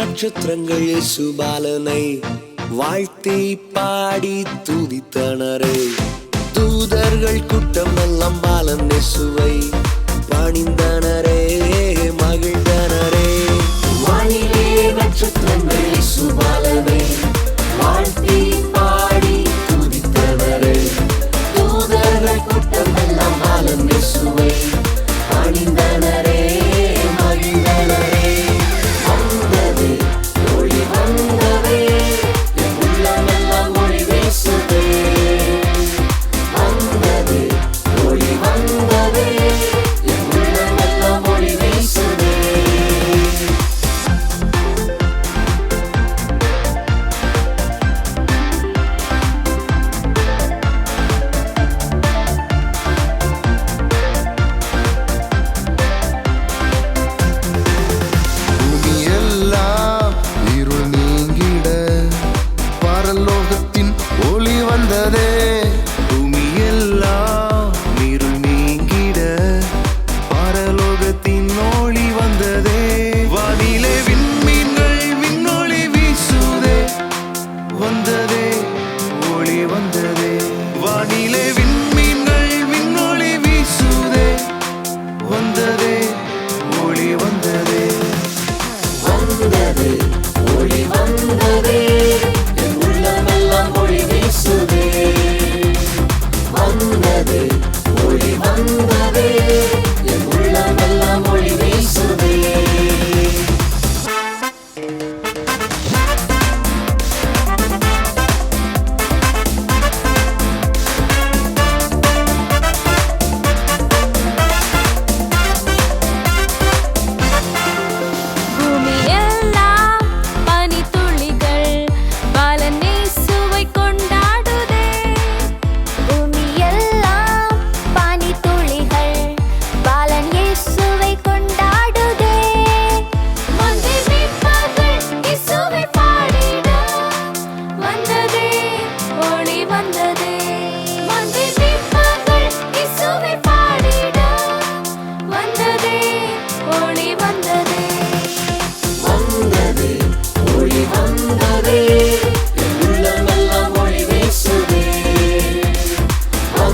நட்சத்திரங்கள் சுபாலனை வாழ்த்தி பாடி துதித்தனரே. தூதர்கள் கூட்டம் எல்லாம் பாலன் நெசுவை பணிந்தனரே மகிழ்ந்தனரே. வானிலே நட்சத்திரங்கள் சுபாலனை வாழ்த்தி பாடி துதித்தனரே. தூதர்கள் கூட்டம் எல்லாம் பாலன் நெசுவை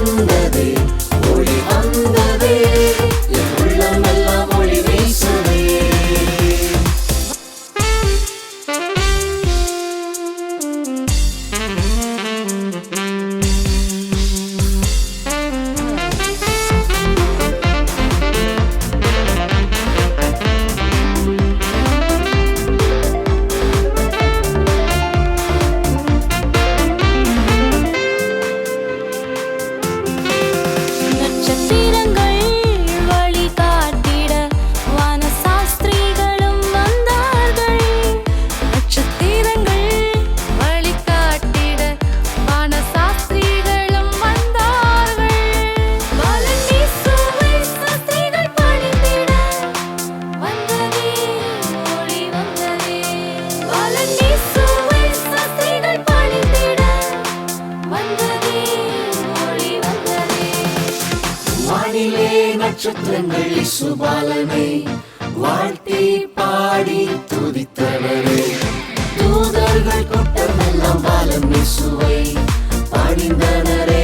Ooh. வானிலே நட்சத்திரங்கள் இசுபாலனை வாழ்த்தி பாடி துதித்தவரே தூதர்கள் கூட்டமெல்லாம் பாலம் இசுவை பணிந்தனரே